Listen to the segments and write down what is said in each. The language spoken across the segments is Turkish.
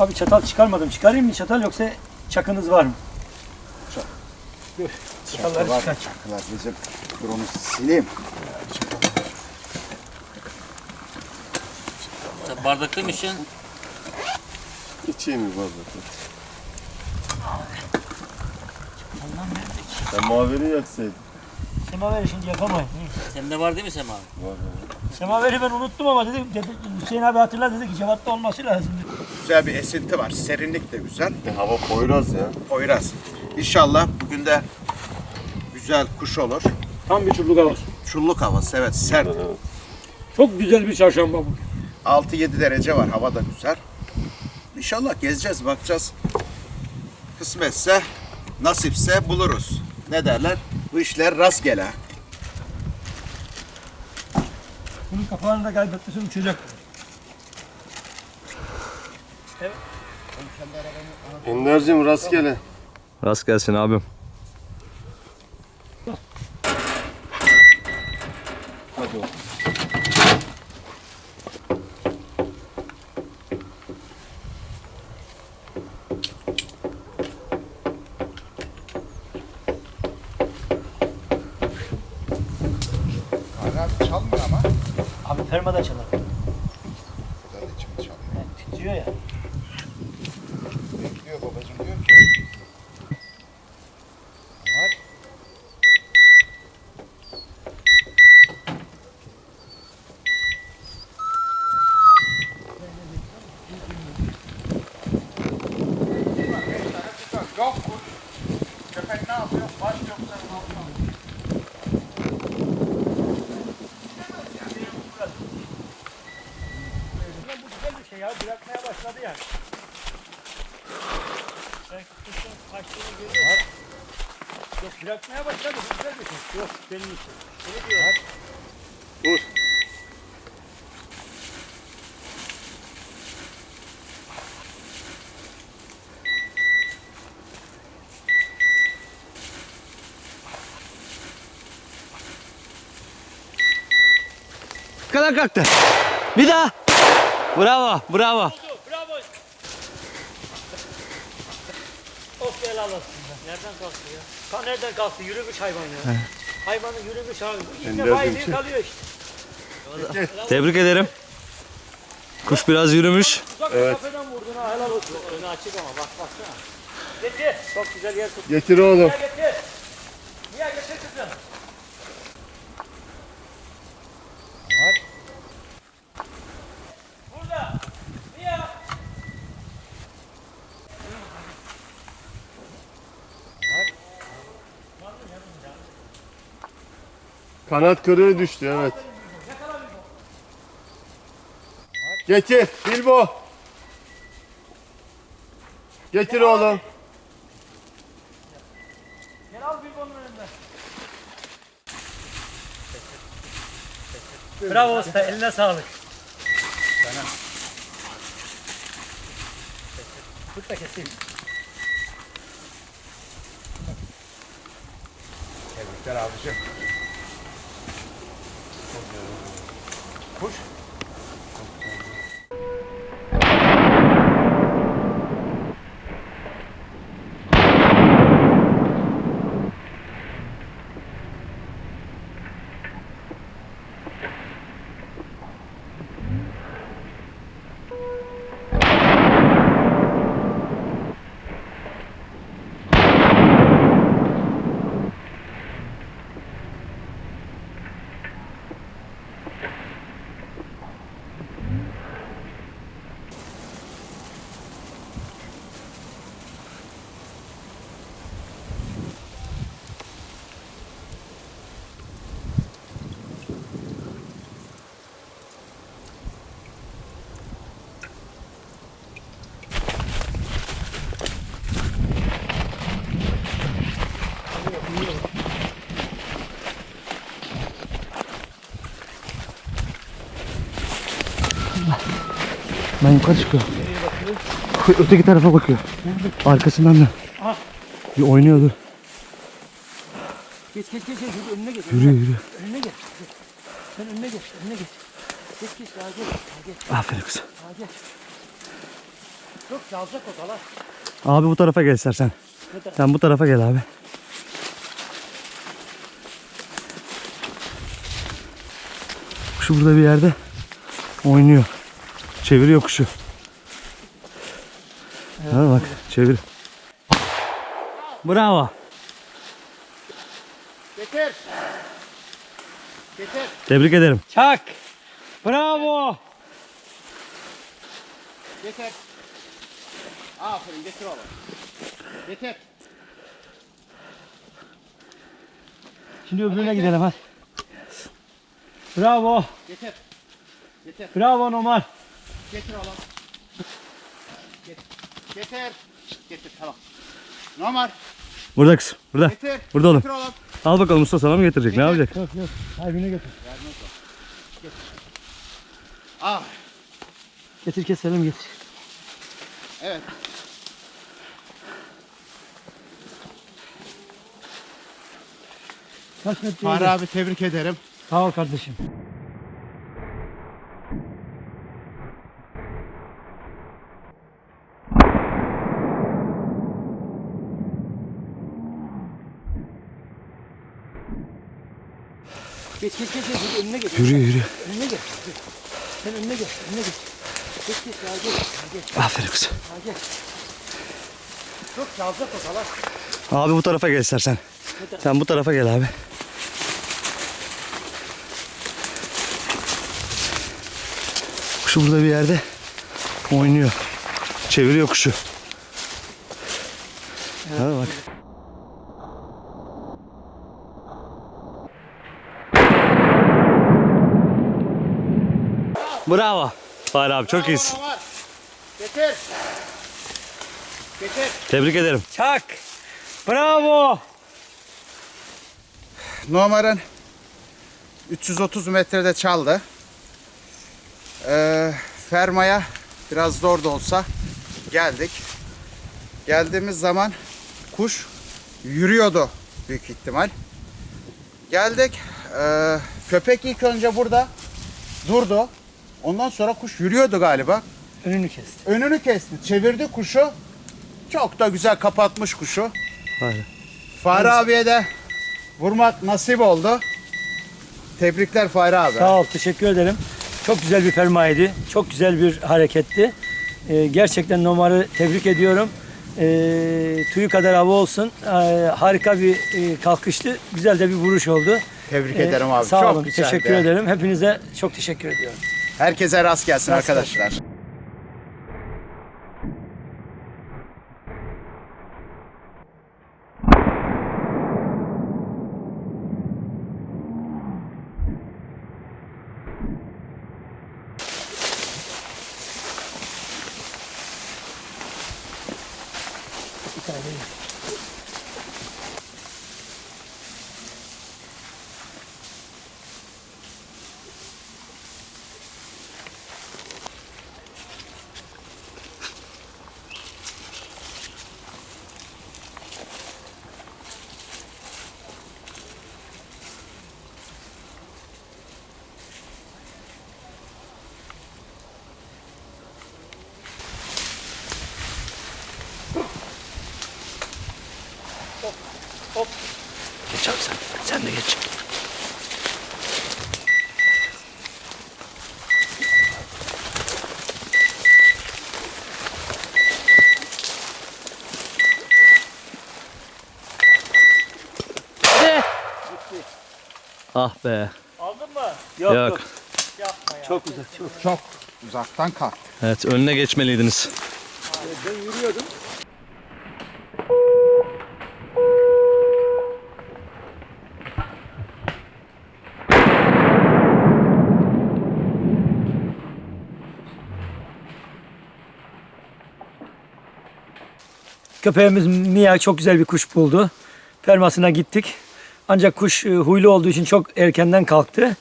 Abi çatal çıkarmadım. Çıkarayım mı çatal yoksa çakınız var mı? Dur. Çatalları Var, çıkar. çakılar bizim. Dur onu sileyim. Sen bardakta mı içeceksin? İçeyim mi bazen? Sen maveri yaksaydın. Semaveri şimdi yapamayın. Sende var değil mi Sema abi? Var var. Semaveri ben unuttum ama dedim, dedi, Hüseyin abi hatırla dedi ki Cevat'ta olması lazım. Güzel bir esinti var. Serinlik de güzel. E, hava Poyraz ya. Poyraz. İnşallah bugün de güzel kuş olur. Tam bir çulluk havası. Çulluk havası evet sert. Evet. Çok güzel bir çarşamba bu. 6-7 derece var. Hava da güzel. İnşallah gezeceğiz, bakacağız. Kısmetse, nasipse buluruz. Ne derler? Bu işler rastgele. Bunun kapağını da kaybetmesi uçacak. Ender'cim rastgele. Rast gelsin abim. Hadi oğlum. Hala çalmıyor ama. Abi fermada çalar. Güzel içim çalıyor. Evet, titriyor ya. Bekliyor babacığım diyor ki. Var. Yok kuş. Köpek ne yapıyor? Baş yoksa Bu güzel bir şey ya. Bırakmaya başladı yani. Sen kuşun kaçtığını görüyorsun. Yok bırakmaya başladı. Bu güzel bir şey. Yok benim için. Öyle diyor. Dur. Kadar kalktı. Bir daha. Bravo, bravo. Bravo. Of helal olsun. be. Nereden kalktı ya? Ta nereden kalktı? Yürümüş hayvan ya. Hayvanın yürümüş abi. Defa Gülçin. yediği kalıyor işte. Tebrik ederim. Kuş biraz yürümüş. Uzak Evet. kafeden vurdun ha helal olsun. Önü açık ama bak baksana. Getir. Çok güzel yer tut. Getir oğlum. Niye getir? Niye getir kızım? Var. Burada. Niye? Kanat kırığı düştü evet. Getir Bilbo. Getir oğlum. Gel al bir bunun önünden. Bravo usta, eline sağlık. Sana. Tut da keseyim. Tebrikler abicim. Kuş. Ben yukarı çıkıyorum. Öteki tarafa bakıyor. Arkasından da. Bir oynuyordu. Geç geç geç, geç. önüne geç. Yürüyor yürüyor. Önüne geç. Sen önüne geç, önüne geç. Geç geç daha geç. Daha geç. Aferin kızım. Daha geç. Yok çalacak o dala. Abi bu tarafa gel istersen. Sen bu tarafa gel abi. Kuşu burada bir yerde oynuyor. Çeviriyor kuşu. Ha bak çevir. Bravo. Getir. Getir. Tebrik ederim. Çak. Bravo. Getir. Aferin getir oğlum. Getir. Şimdi öbürüne gidelim hadi. Bravo. Getir. Getir. Bravo Nomar. Getir oğlum. Getir. Getir. Getir tamam. Normal. Burada kız. Burada. Getir. Burada oğlum. Getir oğlum. Al bakalım usta sana mı getirecek? Ne yapacak? Yok yok. Kalbine götür. Al. Getir keselim getir. Evet. Kaç metre? Fahri abi tebrik ederim. Sağ ol kardeşim. Geç geç geç geç önüne geç. Yürü yürü. Önüne geç. Sen önüne geç. Önüne geç. Geç geç ya geç. Ya geç. Aferin kızım. Ya geç. Çok çalacak o dala. Abi bu tarafa gel istersen. Sen bu tarafa gel abi. Kuşu burada bir yerde oynuyor. Çeviriyor kuşu. Ha bak. Bravo. Fahri abi çok iyisin. Normal. Getir. Getir. Tebrik ederim. Çak. Bravo. Normar'ın 330 metrede çaldı. Ee, Ferma'ya biraz zor da olsa geldik. Geldiğimiz zaman kuş yürüyordu büyük ihtimal. Geldik. Ee, köpek ilk önce burada durdu. Ondan sonra kuş yürüyordu galiba. Önünü kesti. Önünü kesti. Çevirdi kuşu. Çok da güzel kapatmış kuşu. Fahri. Fahri abiye de vurmak nasip oldu. Tebrikler Fahri abi. Sağ ol, teşekkür ederim. Çok güzel bir fermaydı. Çok güzel bir hareketti. Ee, gerçekten Nomar'ı tebrik ediyorum. Ee, tüyü kadar hava olsun. Ee, harika bir e, kalkıştı. Güzel de bir vuruş oldu. Tebrik Ee, ederim abi. Sağ Çok olun, güzeldi. teşekkür ederim. Hepinize çok teşekkür ediyorum. Herkese rast gelsin Rast arkadaşlar. Bir tane değil. Geç abi sen. Sen de geç. Ah be. Aldın mı? Yok Yok. yok. Yapma ya. Çok uzak, çok. Çok uzaktan kalk. Evet önüne geçmeliydiniz. Ben yürüyordum. Köpeğimiz Mia çok güzel bir kuş buldu. Permasına gittik. Ancak kuş e, huylu olduğu için çok erkenden kalktı.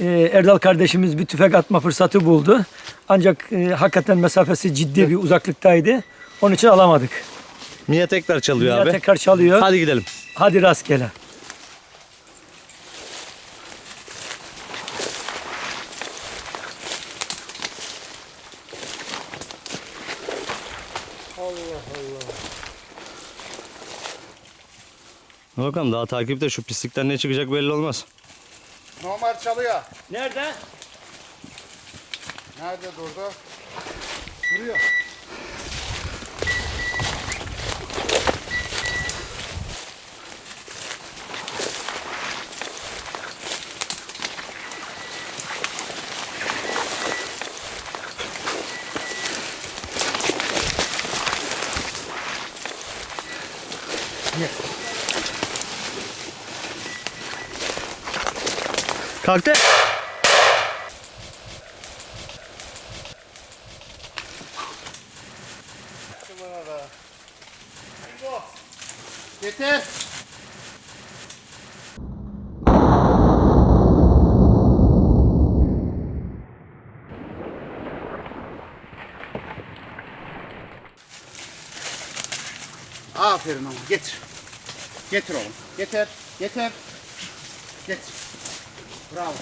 E, Erdal kardeşimiz bir tüfek atma fırsatı buldu. Ancak e, hakikaten mesafesi ciddi bir uzaklıktaydı. Onun için alamadık. Mia tekrar çalıyor Mia abi. tekrar çalıyor. Hadi, Hadi gidelim. Hadi rastgele. Bakalım daha takipte şu pislikten ne çıkacak belli olmaz. Normal çalıyor. Nerede? Nerede durdu? Duruyor. Kalktı. Getir. Aferin oğlum. Getir. Getir oğlum. Getir. Getir. Getir. Bravo.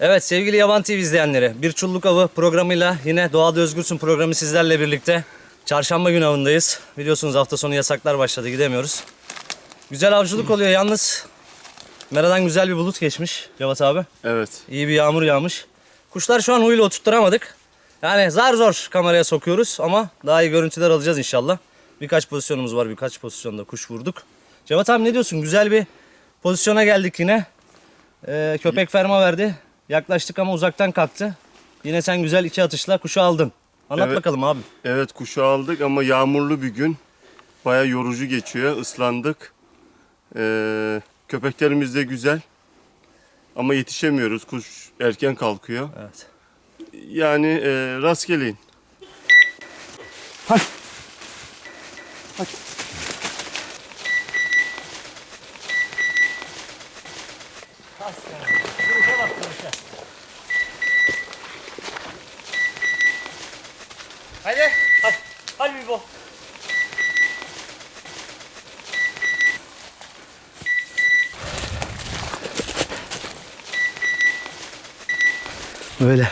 Evet sevgili Yaban TV izleyenleri, Bir Çulluk Avı programıyla yine Doğada Özgürsün programı sizlerle birlikte çarşamba günü avındayız. Biliyorsunuz hafta sonu yasaklar başladı gidemiyoruz. Güzel avcılık oluyor yalnız. Meradan güzel bir bulut geçmiş Cevat abi. Evet. İyi bir yağmur yağmış. Kuşlar şu an huyla oturtturamadık. Yani zar zor kameraya sokuyoruz ama daha iyi görüntüler alacağız inşallah. Birkaç pozisyonumuz var, birkaç pozisyonda kuş vurduk. Cevat abi ne diyorsun? Güzel bir pozisyona geldik yine. Ee, köpek ferma verdi. Yaklaştık ama uzaktan kalktı. Yine sen güzel iki atışla kuşu aldın. Anlat Evet. bakalım abi. Evet kuşu aldık ama yağmurlu bir gün. Baya yorucu geçiyor. Islandık. Ee, köpeklerimiz de güzel. Ama yetişemiyoruz. Kuş erken kalkıyor. Evet. Yani e, rastgeleyin. Hadi. Hadi, hadi bir bol. Öyle.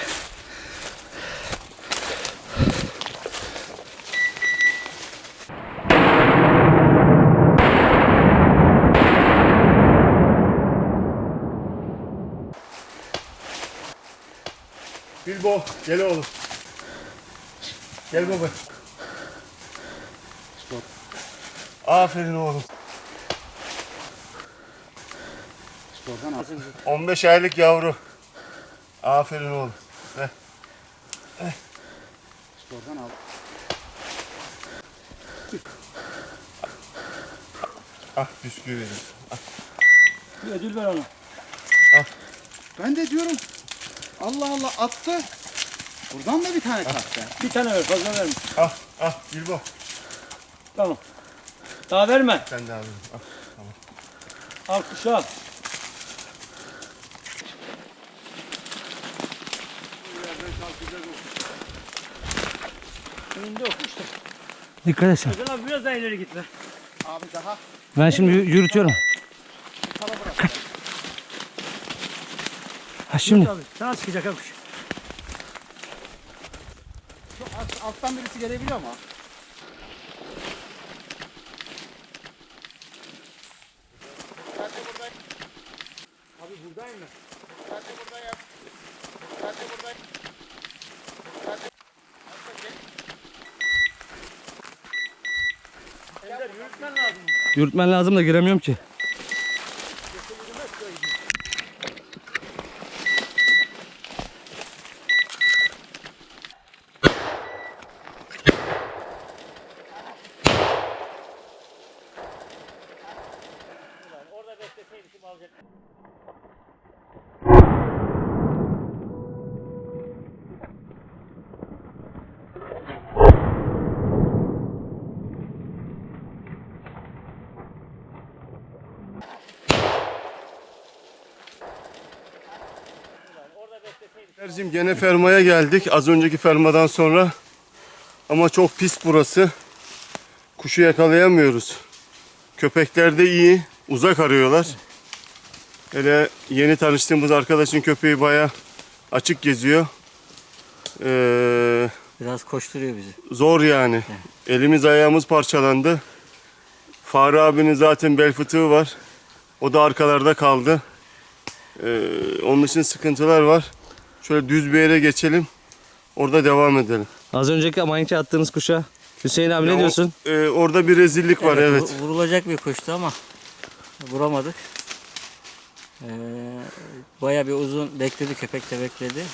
Bilbo gel oğlum. Gel baba. Aferin oğlum. 15 aylık yavru. Aferin oğlum. Oradan al. Ah bisküvi verin. Bir ödül ver ona. Ben de diyorum. Allah Allah attı. Buradan da bir tane kalktı. Bir tane ver, fazla verme. Ah ah Bilbo. Tamam. Daha verme. Sen de abi. Ah. Al kuşu al. Önünde o kuş da. Dikkat et sen. Özel abi biraz daha ileri gitme. Abi daha Ben şimdi yü- yürütüyorum. Ha şimdi. Abi sana sıkacak ha kuş. şu alt- alttan birisi gelebiliyor mu? Abi buradayım mı? Ben de buradayım. Ben de buradayım. Ender yürütmen lazım. Yürütmen lazım da giremiyorum ki. Ercim gene fermaya geldik. Az önceki fermadan sonra. Ama çok pis burası. Kuşu yakalayamıyoruz. Köpekler de iyi. Uzak arıyorlar. Hele yeni tanıştığımız arkadaşın köpeği baya açık geziyor. Ee, Biraz koşturuyor bizi. zor yani. Elimiz ayağımız parçalandı. Fahri abinin zaten bel fıtığı var. O da arkalarda kaldı. Ee, onun için sıkıntılar var. Şöyle düz bir yere geçelim. Orada devam edelim. Az önceki manki attığınız kuşa Hüseyin abi Ya ne o- diyorsun? e, orada bir rezillik var evet. vu- Vurulacak bir kuştu ama vuramadık. Ee, Baya bir uzun bekledi, köpek de bekledi.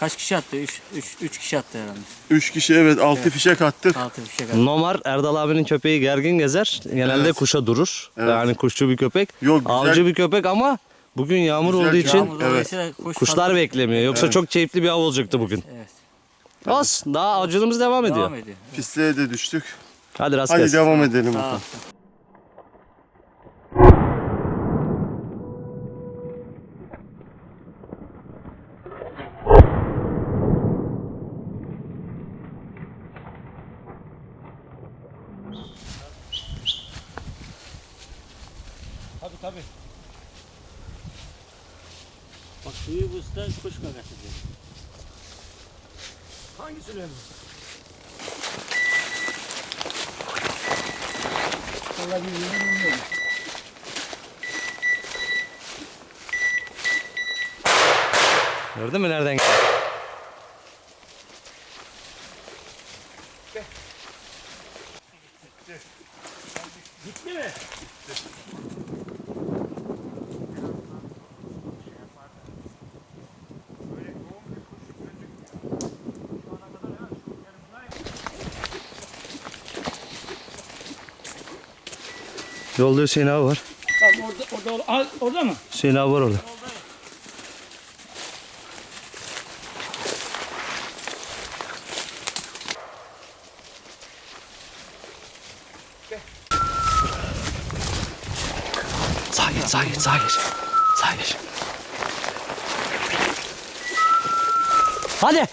Kaç kişi attı? 3 3 3 kişi attı herhalde. Üç kişi evet altı fişek attık. Altı bir şey kaldı. Nomar Erdal abinin köpeği gergin gezer. Genelde Evet. kuşa durur. Evet. Yani kuşçu bir köpek. Yok, güzel. Avcı bir köpek ama bugün yağmur Güzel olduğu için Yağmur dolayısıyla kuş kuşlar beklemiyor. Yoksa çok keyifli bir av olacaktı bugün. Evet. Olsun. Daha avcılığımız devam ediyor. Devam ediyor. Pisliğe de düştük. Hadi rast Hadi gelsin. devam edelim. Bakalım. Bak suyu buzda kuş kakası diyor. Hangisi önemli? Vallahi bilmiyorum. Gördün mü nereden geldi? Yolda Hüseyin abi var. Tamam orada, orada, orada, orada mı? Hüseyin abi var orada. Sağa geç, sağa geç, sağa geç. Sağa geç. Hadi.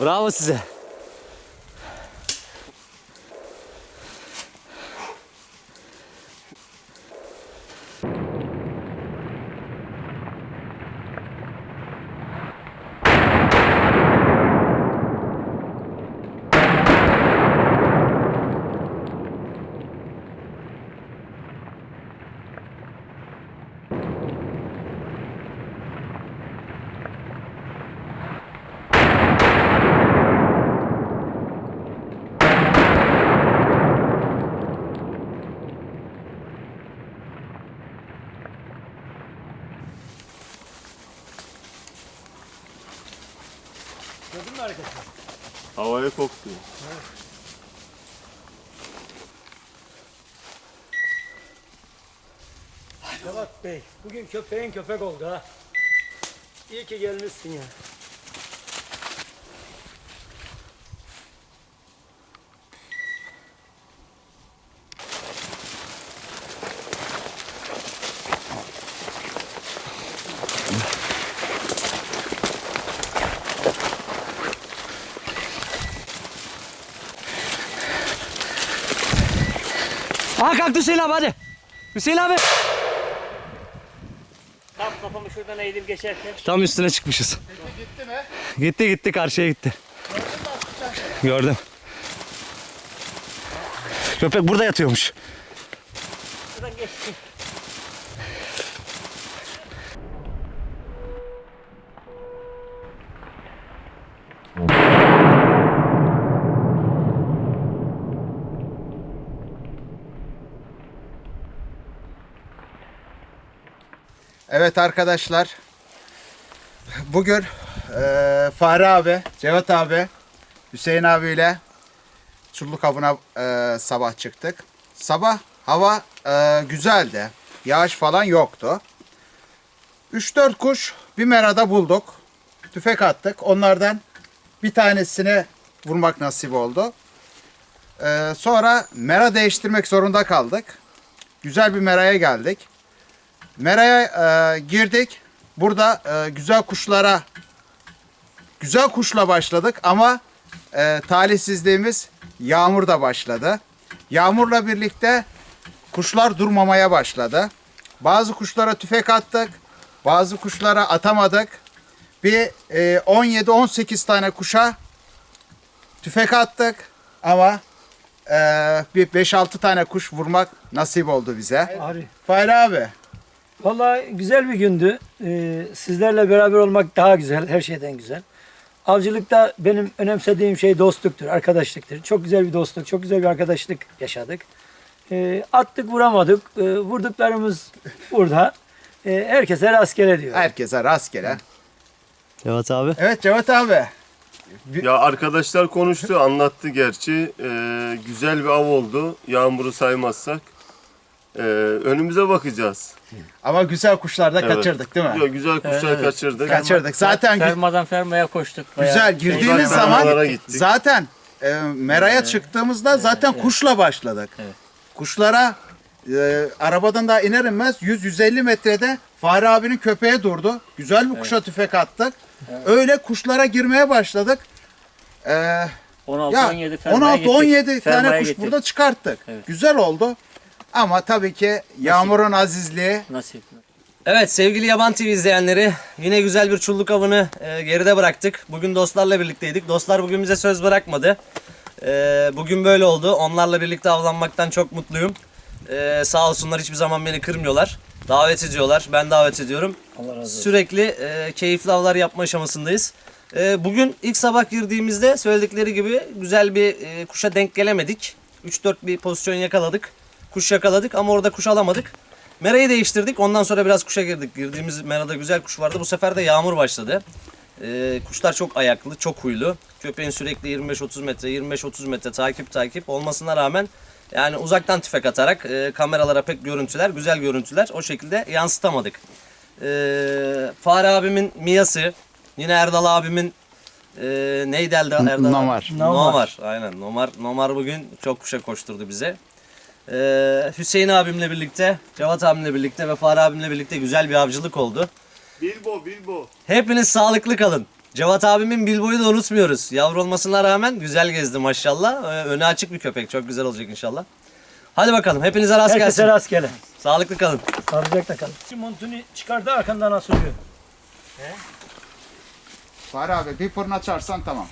Bravo size. Havaya koktu. Cevat Bey, bugün köpeğin köpek oldu ha. İyi ki gelmişsin ya. Aha kalktı Hüseyin abi hadi. Hüseyin abi. Tam kafamı şuradan eğilip geçerken Tam üstüne çıkmışız. Gitti mi? Gitti gitti karşıya gitti. Gördüm. Köpek burada yatıyormuş. şuradan geçti. Evet arkadaşlar. Bugün eee Fahri abi, Cevat abi, Hüseyin abiyle Çulluk avına eee, sabah çıktık. Sabah hava eee, güzeldi. Yağış falan yoktu. 3-4 kuş bir merada bulduk. Tüfek attık. Onlardan bir tanesini vurmak nasip oldu. Eee, sonra mera değiştirmek zorunda kaldık. Güzel bir meraya geldik. Mera'ya e, girdik. Burada e, güzel kuşlara güzel kuşla başladık ama e, talihsizliğimiz yağmur da başladı. Yağmurla birlikte kuşlar durmamaya başladı. Bazı kuşlara tüfek attık. Bazı kuşlara atamadık. Bir e, 17-18 tane kuşa tüfek attık ama e, bir 5-6 tane kuş vurmak nasip oldu bize. Fahri abi Vallahi güzel bir gündü. Ee, sizlerle beraber olmak daha güzel, her şeyden güzel. Avcılıkta benim önemsediğim şey dostluktur, arkadaşlıktır. Çok güzel bir dostluk, çok güzel bir arkadaşlık yaşadık. Ee, attık vuramadık, Ee, vurduklarımız burada. Ee, herkese rastgele diyor. herkese rastgele. Cevat abi. Evet Cevat abi. Ya arkadaşlar konuştu, anlattı gerçi. Ee, güzel bir av oldu. Yağmuru saymazsak. Ee, önümüze bakacağız. Ama güzel kuşlar da Evet. kaçırdık değil mi? Ya, güzel kuşlar Evet, kaçırdık. Kaçırdık. Zaten gü- Fermadan fermaya koştuk. bayağı. güzel girdiğimiz Uzak zaman fermalara gittik. zaten e, meraya çıktığımızda zaten kuşla başladık. Evet. Kuşlara e, arabadan daha iner inmez 100-150 metrede Fahri abinin köpeğe durdu. Güzel bir kuşa tüfek attık. Öyle kuşlara girmeye başladık. E, 16-17 ya fermaya gittik. 16-17 tane Fermaya kuş gittik. burada çıkarttık. Evet. Güzel oldu. Ama tabii ki yağmurun azizliği Nasip. Evet sevgili Yaban TV izleyenleri yine güzel bir çulluk avını e, geride bıraktık. Bugün dostlarla birlikteydik. Dostlar bugün bize söz bırakmadı. E, bugün böyle oldu. Onlarla birlikte avlanmaktan çok mutluyum. E, sağ olsunlar hiçbir zaman beni kırmıyorlar. Davet ediyorlar. Ben davet ediyorum. Allah razı olsun. Sürekli e, keyifli avlar yapma aşamasındayız. E, bugün ilk sabah girdiğimizde söyledikleri gibi güzel bir e, kuşa denk gelemedik. 3-4 bir pozisyon yakaladık. Kuş yakaladık ama orada kuş alamadık. Merayı değiştirdik. Ondan sonra biraz kuşa girdik. Girdiğimiz merada güzel kuş vardı. Bu sefer de yağmur başladı. E, kuşlar çok ayaklı, çok huylu. Köpeğin sürekli 25-30 metre, 25-30 metre takip takip olmasına rağmen yani uzaktan tüfek atarak e, kameralara pek görüntüler, güzel görüntüler o şekilde yansıtamadık. Ee, Fahri abimin Miyası, yine Erdal abimin e, neydi Erdal? Erdal Nomar. Nomar. Aynen Nomar. Nomar bugün çok kuşa koşturdu bize. Ee, Hüseyin abimle birlikte, Cevat abimle birlikte ve Fahri abimle birlikte güzel bir avcılık oldu. Bilbo, Bilbo. Hepiniz sağlıklı kalın. Cevat abimin Bilbo'yu da unutmuyoruz. Yavru olmasına rağmen güzel gezdi maşallah. Ee, önü açık bir köpek. Çok güzel olacak inşallah. Hadi bakalım. Hepinize rast Herkese gelsin. rastgele. Sağlıklı kalın. Sağlıcakla kalın. Montunu çıkardı arkandan asılıyor. Fahri abi bir fırın açarsan tamam.